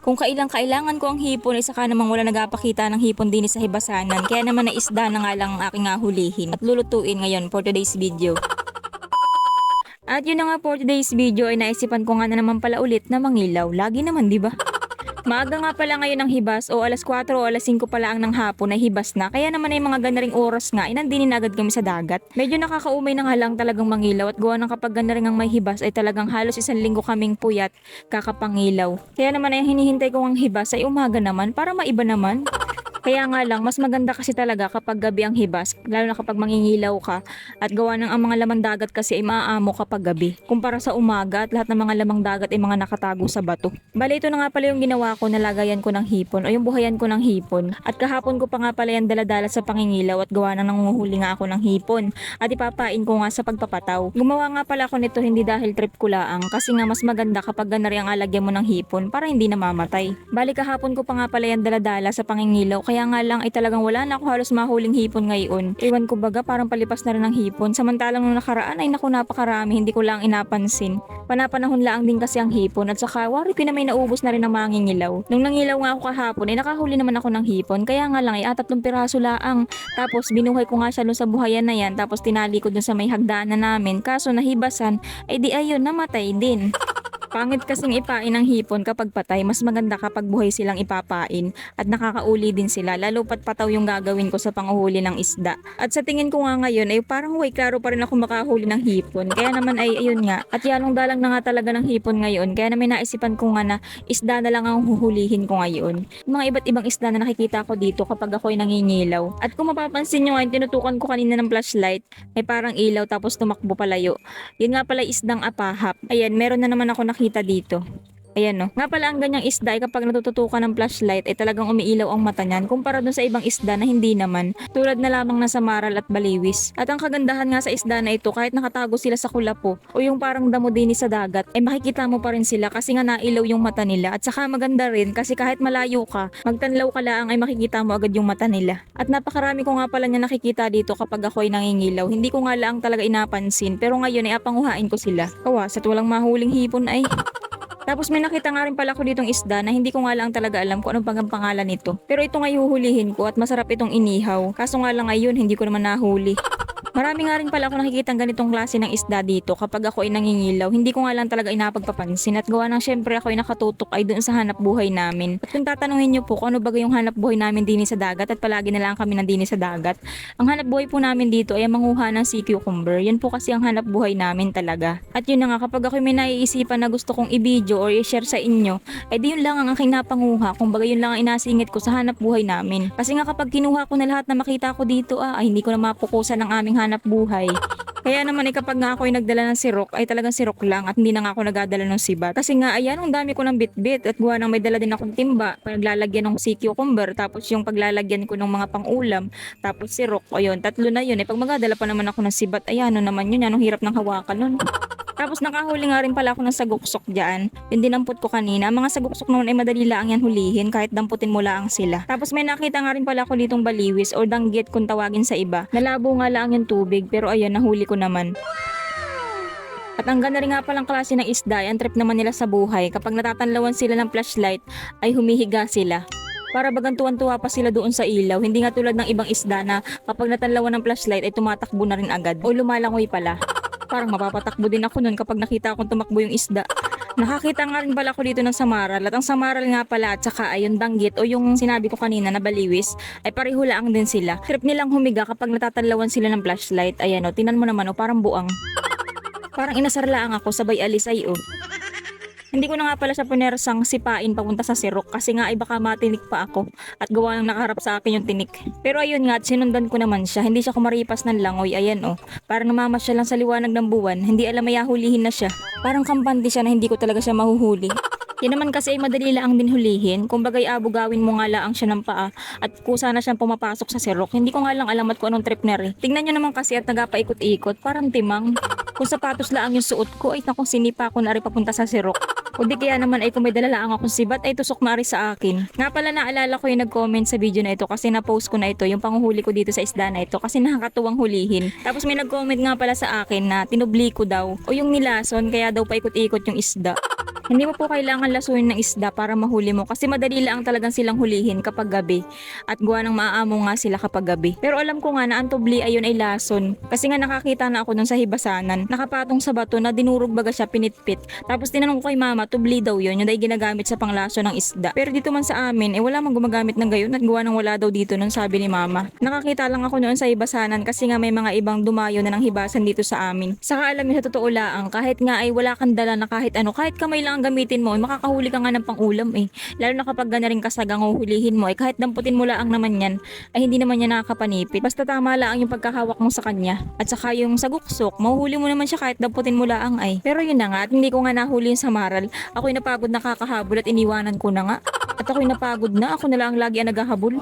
Kung kailang kailangan ko ang hipon ay saka namang wala nagapakita ng hipon din sa hibasanan. Kaya naman na isda na nga lang ang aking ahulihin at lulutuin ngayon for today's video. At yun na nga for today's video ay naisipan ko nga na naman pala ulit na mangilaw. Lagi naman, di ba? Maaga nga pala ngayon ang hibas o alas 4 o alas 5 pala ang ng hapon ay hibas na. Kaya naman ay mga ganda ring oras nga ay nandinin agad kami sa dagat. Medyo nakakaumay na nga lang talagang mangilaw at gawa ng kapag ganda ring ang may hibas ay talagang halos isang linggo kaming puyat kakapangilaw. Kaya naman ay hinihintay ko ang hibas ay umaga naman para maiba naman. Kaya nga lang, mas maganda kasi talaga kapag gabi ang hibas, lalo na kapag mangingilaw ka at gawa ng ang mga lamang dagat kasi ay maaamo kapag gabi. Kumpara sa umaga at lahat ng mga lamang dagat ay mga nakatago sa bato. Bali ito na nga pala yung ginawa ko, nalagayan ko ng hipon o yung buhayan ko ng hipon. At kahapon ko pa nga pala yan daladala sa pangingilaw at gawa ng nangunguhuli nga ako ng hipon. At ipapain ko nga sa pagpapataw. Gumawa nga pala ako nito hindi dahil trip ko laang kasi nga mas maganda kapag ganari ang alagyan mo ng hipon para hindi namamatay. Bali kahapon ko pa nga pala yan daladala sa pangingilaw kaya nga lang ay talagang wala na ako halos mahuling hipon ngayon. Iwan ko baga parang palipas na rin ng hipon. Samantalang nung nakaraan ay naku napakarami hindi ko lang inapansin. Panapanahon lang din kasi ang hipon at saka wari ko may naubos na rin ang mangingilaw. Nung nangilaw nga ako kahapon ay nakahuli naman ako ng hipon kaya nga lang ay atatlong piraso laang. Tapos binuhay ko nga siya dun sa buhayan na yan tapos tinali ko dun sa may hagdanan namin kaso nahibasan ay di ayun namatay din. Pangit kasing ipain ng hipon kapag patay, mas maganda kapag buhay silang ipapain at nakakauli din sila lalo pat pataw yung gagawin ko sa panguhuli ng isda. At sa tingin ko nga ngayon ay parang way klaro pa rin ako makahuli ng hipon. Kaya naman ay ayun nga. At yanong dalang na nga talaga ng hipon ngayon. Kaya naman naisipan ko nga na isda na lang ang huhulihin ko ngayon. Mga iba't ibang isda na nakikita ko dito kapag ako ay nangingilaw. At kung mapapansin nyo nga, tinutukan ko kanina ng flashlight, ay parang ilaw tapos tumakbo palayo. Yun nga pala isdang apahap. Ayan, meron na naman ako nakita dito. Ayan no. Nga pala ang ganyang isda ay kapag natututukan ng flashlight ay talagang umiilaw ang mata niyan kumpara dun sa ibang isda na hindi naman. Tulad na lamang na sa maral at baliwis. At ang kagandahan nga sa isda na ito kahit nakatago sila sa kulapo o yung parang damo din sa dagat ay makikita mo pa rin sila kasi nga nailaw yung mata nila. At saka maganda rin kasi kahit malayo ka, magtanlaw ka lang ay makikita mo agad yung mata nila. At napakarami ko nga pala niya nakikita dito kapag ako ay nangingilaw. Hindi ko nga lang talaga inapansin pero ngayon ay apanguhain ko sila. Kawas at walang mahuling hipon ay. Tapos may nakita nga rin pala ko ditong isda na hindi ko nga lang talaga alam kung anong pang pangalan nito. Pero ito nga ihuhulihin ko at masarap itong inihaw. Kaso nga lang ngayon hindi ko naman nahuli. Marami nga rin pala ako nakikita ganitong klase ng isda dito kapag ako ay nangingilaw. Hindi ko nga lang talaga inapagpapansin at gawa ng syempre ako ay nakatutok ay doon sa hanap buhay namin. At kung tatanungin niyo po kung ano ba yung hanap buhay namin din sa dagat at palagi na lang kami nandini sa dagat. Ang hanap buhay po namin dito ay ang manguha ng sea cucumber. Yan po kasi ang hanap buhay namin talaga. At yun na nga kapag ako may naiisipan na gusto kong i-video or i-share sa inyo, ay di yun lang ang aking napanguha. Kung baga yun lang ang inasingit ko sa hanap buhay namin. Kasi nga kapag kinuha ko na lahat na makita ko dito ah, ay hindi ko na mapukusan ng aming hanap buhay. Kaya naman eh kapag nga ako ay nagdala ng sirok ay talagang sirok lang at hindi na nga ako nagadala ng sibat. Kasi nga ayan ang dami ko ng bitbit at gawa ng may dala din akong timba paglalagyan ng sea cucumber tapos yung paglalagyan ko ng mga pangulam tapos sirok o yun tatlo na yun eh pag magadala pa naman ako ng sibat ayan ano naman yun anong hirap ng hawakan nun. Tapos nakahuli nga rin pala ako ng saguksok dyan. Yung dinampot ko kanina. Ang mga saguksok noon ay madali lang yan hulihin kahit damputin mo lang sila. Tapos may nakita nga rin pala ako ditong baliwis or danggit kung tawagin sa iba. Nalabo nga lang yung tubig pero ayan nahuli ko naman. At ang ganda rin nga palang klase ng isda, ang trip naman nila sa buhay. Kapag natatanlawan sila ng flashlight, ay humihiga sila. Para bagang tuwan-tuwa pa sila doon sa ilaw. Hindi nga tulad ng ibang isda na kapag natanlawan ng flashlight ay tumatakbo na rin agad. O lumalangoy pala. Parang mapapatakbo din ako nun kapag nakita akong tumakbo yung isda. Nakakita nga rin pala ako dito ng samaral at ang samaral nga pala at saka ay yung danggit o yung sinabi ko kanina na baliwis ay pareho lang din sila. Trip nilang humiga kapag natatanlawan sila ng flashlight. Ayan o, tinan mo naman o, parang buang. Parang inasarlaang ako sabay alis ay o. Hindi ko na nga pala siya punersang sipain papunta sa sirok kasi nga ay baka matinik pa ako at gawa ng nakaharap sa akin yung tinik. Pero ayun nga, at sinundan ko naman siya. Hindi siya kumaripas ng langoy. Ayan oh. Parang namamas siya lang sa liwanag ng buwan. Hindi alam ay hulihin na siya. Parang kampante siya na hindi ko talaga siya mahuhuli. Yan naman kasi ay madali lang din hulihin. Kung bagay abugawin mo nga lang siya ng paa at kusa na siyang pumapasok sa sirok. Hindi ko nga lang alam at kung anong trip na rin. Tingnan nyo naman kasi at nagapaikot-ikot. Parang timang. Kung sapatos lang yung suot ko ay naku sinipa ko na rin papunta sa sirok. O di kaya naman ay kung may dalalaang akong sibat ay tusok na rin sa akin. Nga pala naalala ko yung nag-comment sa video na ito kasi na-post ko na ito yung panguhuli ko dito sa isda na ito kasi nakakatuwang hulihin. Tapos may nag-comment nga pala sa akin na tinubli ko daw o yung nilason kaya daw paikot-ikot yung isda. Hindi mo po kailangan lasunin ng isda para mahuli mo kasi madali lang talagang silang hulihin kapag gabi at gawa ng maaamo nga sila kapag gabi. Pero alam ko nga na ang tubli ayun ay lason kasi nga nakakita na ako nun sa hibasanan nakapatong sa bato na dinurog baga siya pinitpit. Tapos tinanong ko kay mama tubli daw yun yun ay ginagamit sa panglaso ng isda. Pero dito man sa amin eh wala mang gumagamit ng gayon at gawa ng wala daw dito nun sabi ni mama. Nakakita lang ako noon sa hibasanan kasi nga may mga ibang dumayo na ng hibasan dito sa amin. Saka alam niyo sa totoo lang kahit nga ay wala kang dala na kahit ano kahit kamay lang ang gamitin mo, eh, makakahuli ka nga ng pangulam eh. Lalo na kapag gana rin kasagang huhulihin mo, eh, kahit damputin mo lang naman yan, ay hindi naman niya nakakapanipit. Basta tama lang yung pagkahawak mo sa kanya. At saka yung sa guksok, mo naman siya kahit damputin mo lang ay. Pero yun na nga, at hindi ko nga nahuli yung samaral. Ako'y napagod na kakahabol at iniwanan ko na nga. At ako'y napagod na, ako na lang lagi ang naghahabol.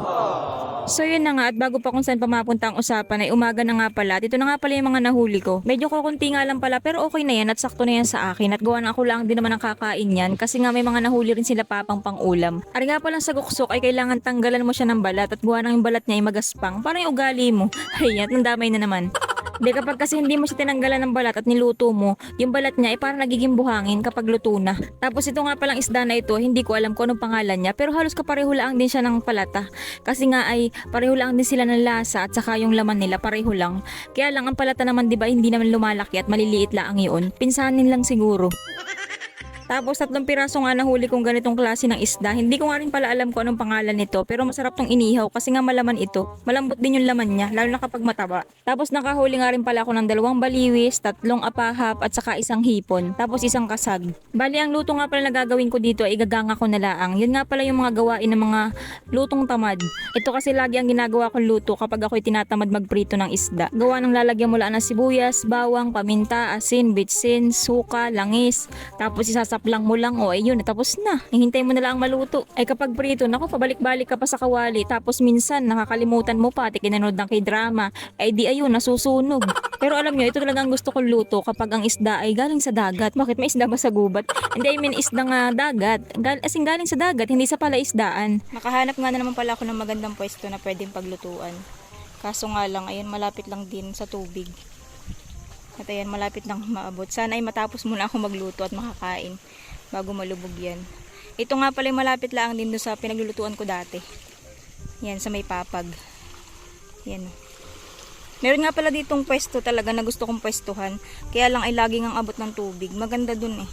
So yun na nga at bago pa kung saan pa mapunta ang usapan ay umaga na nga pala. Dito na nga pala yung mga nahuli ko. Medyo kukunti nga lang pala pero okay na yan at sakto na yan sa akin. At gawa na ako lang din naman ang kakain yan kasi nga may mga nahuli rin sila papang pang ulam. Ari nga pala sa guksok ay kailangan tanggalan mo siya ng balat at gawa ng balat niya ay magaspang. Parang yung ugali mo. Ay, at na naman. Hindi kapag kasi hindi mo siya tinanggalan ng balat at niluto mo, yung balat niya ay parang nagiging buhangin kapag luto na. Tapos ito nga palang isda na ito, hindi ko alam kung anong pangalan niya, pero halos kapareho lang din siya ng palata. Kasi nga ay pareho lang din sila ng lasa at saka yung laman nila pareho lang. Kaya lang ang palata naman 'di ba hindi naman lumalaki at maliliit lang yun. Pinsanin lang siguro. Tapos tatlong piraso nga nahuli kong ganitong klase ng isda. Hindi ko nga rin pala alam kung anong pangalan nito pero masarap tong inihaw kasi nga malaman ito. Malambot din yung laman niya lalo na kapag mataba. Tapos nakahuli nga rin pala ako ng dalawang baliwis, tatlong apahap at saka isang hipon. Tapos isang kasag. Bali ang luto nga pala na gagawin ko dito ay igaganga ko na laang. Yun nga pala yung mga gawain ng mga lutong tamad. Ito kasi lagi ang ginagawa kong luto kapag ako'y tinatamad magprito ng isda. Gawa ng lalagyan mo lang ng sibuyas, bawang, paminta, asin, bitsin, suka, langis. Tapos isasaplang mo lang o ayun, tapos na. Hihintay mo na lang maluto. Ay kapag prito, nako pabalik-balik ka pa sa kawali. Tapos minsan nakakalimutan mo pa, at kinanood ng k-drama. Ay di ayun, nasusunog. Pero alam nyo, ito talagang gusto kong luto kapag ang isda ay galing sa dagat. Bakit may isda ba sa gubat? Hindi, I mean isda nga dagat. Gal as in, galing sa dagat, hindi sa palaisdaan. Nakahanap nga na naman pala ako ng magandang pwesto na pwedeng paglutuan. Kaso nga lang, ayun, malapit lang din sa tubig. At ayan, malapit nang maabot. Sana ay matapos muna ako magluto at makakain bago malubog yan. Ito nga pala malapit lang din sa pinaglulutuan ko dati. Yan, sa may papag. Yan. Meron nga pala ditong pwesto talaga na gusto kong pwestuhan. Kaya lang ay laging ang abot ng tubig. Maganda dun eh.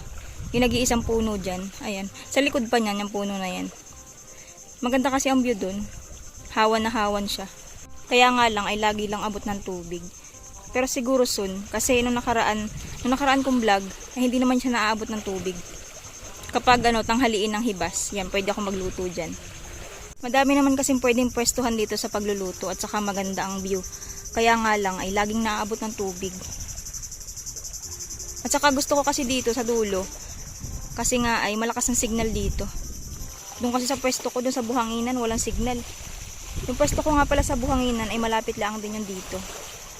Yung nag-iisang puno dyan. Ayan. Sa likod pa niyan, yung puno na yan. Maganda kasi ang view dun. Hawan na hawan siya. Kaya nga lang ay lagi lang abot ng tubig. Pero siguro soon, kasi nung nakaraan, nung nakaraan kong vlog, ay hindi naman siya naaabot ng tubig. Kapag ano, tanghaliin ng hibas, yan, pwede ako magluto dyan. Madami naman kasing pwedeng pwestuhan dito sa pagluluto at saka maganda ang view. Kaya nga lang ay laging naaabot ng tubig. At saka gusto ko kasi dito sa dulo, kasi nga ay malakas ang signal dito. Doon kasi sa pwesto ko, doon sa buhanginan, walang signal. Yung pwesto ko nga pala sa buhanginan ay malapit lang din yung dito.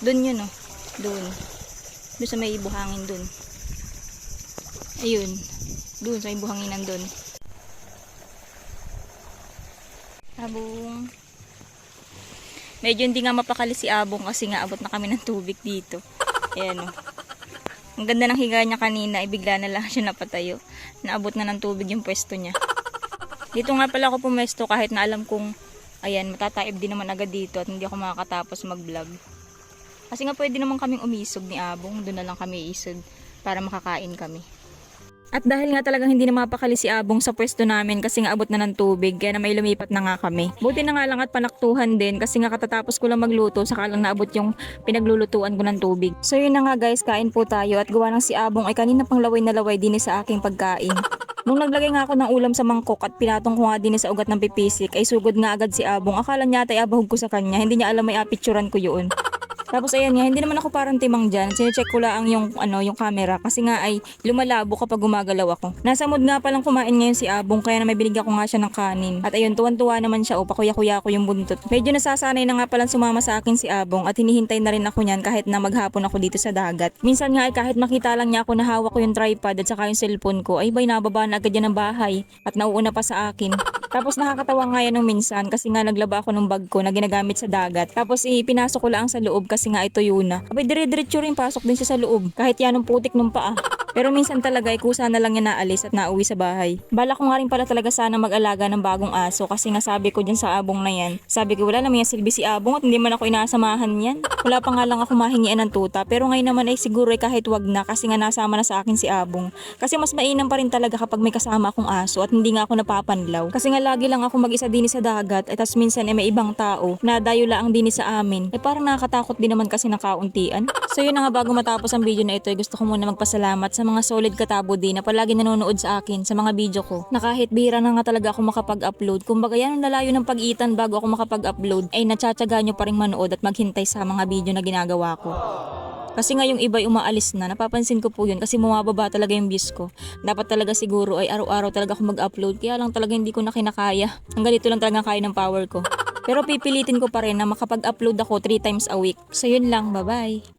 Doon yun oh. Doon. Doon sa may buhangin doon. Ayun. Doon sa may buhanginan. Abong. Medyo hindi nga mapakali si Abong kasi nga abot na kami ng tubig dito. Ayan oh. Ang ganda ng higa niya kanina, ay bigla na lang siya napatayo. Naabot na ng tubig yung pwesto niya. Dito nga pala ako pumesto kahit na alam kong ayan, matataib din naman agad dito at hindi ako makakatapos mag-vlog. Kasi nga pwede naman kaming umisog ni Abong, doon na lang kami isog para makakain kami. At dahil nga talagang hindi na mapakali si Abong sa pwesto namin kasi nga abot na ng tubig, kaya na may lumipat na nga kami. Buti na nga lang at panaktuhan din kasi nga katatapos ko lang magluto, saka lang naabot yung pinaglulutuan ko ng tubig. So yun na nga guys, kain po tayo at gawa ng si Abong ay kanina pang laway na laway din sa aking pagkain. Nung naglagay nga ako ng ulam sa mangkok at pinatong ko nga din sa ugat ng pipisik, ay sugod nga agad si Abong. Akala niya ay abahog ko sa kanya, hindi niya alam may apicturan ko yun. Tapos ayan nga, hindi naman ako parang timang dyan. Sinecheck ko lang yung, ano, yung camera kasi nga ay lumalabo kapag gumagalaw ako. Nasa mood nga palang kumain ngayon si Abong kaya na may binigyan ko nga siya ng kanin. At ayun, tuwan-tuwa naman siya o pakuya-kuya ko yung buntot. Medyo nasasanay na nga palang sumama sa akin si Abong at hinihintay na rin ako niyan kahit na maghapon ako dito sa dagat. Minsan nga ay kahit makita lang niya ako na hawak ko yung tripod at saka yung cellphone ko, ay bay nababa na agad yan ng bahay at nauuna pa sa akin. Tapos nakakatawa nga yan nung minsan kasi nga naglaba ako ng bag ko na ginagamit sa dagat. Tapos ipinasok ko lang sa loob kasi nga ito yun na. Abay dire-diretso rin pasok din siya sa loob kahit yan ang putik nung paa. Pero minsan talaga ay kusa na lang niya naalis at nauwi sa bahay. Bala ko nga rin pala talaga sana mag-alaga ng bagong aso kasi nga sabi ko dyan sa abong na yan. Sabi ko wala naman yung silbi si abong at hindi man ako inasamahan yan. Wala pa nga lang ako mahingian ng tuta pero ngayon naman ay siguro ay kahit wag na kasi nga nasama na sa akin si abong. Kasi mas mainam pa rin talaga kapag may kasama akong aso at hindi nga ako napapanlaw. Kasi nga lagi lang ako mag-isa din sa dagat at tas minsan ay may ibang tao na dayo lang din sa amin. Eh parang nakakatakot din naman kasi ng kauntian. So yun na nga bago matapos ang video na ito ay gusto ko muna magpasalamat sa mga solid katabo din na palagi nanonood sa akin sa mga video ko. Na kahit bihira na nga talaga ako makapag-upload. Kumbaga yan ang lalayo ng pag-itan bago ako makapag-upload ay natsatsaga nyo pa rin manood at maghintay sa mga video na ginagawa ko. Kasi nga yung iba ay umaalis na, napapansin ko po yun kasi bumababa talaga yung views ko. Dapat talaga siguro ay araw-araw talaga ako mag-upload kaya lang talaga hindi ko na kinakaya. Ang ganito lang talaga kaya ng power ko. Pero pipilitin ko pa rin na makapag-upload ako 3 times a week. So yun lang, bye-bye.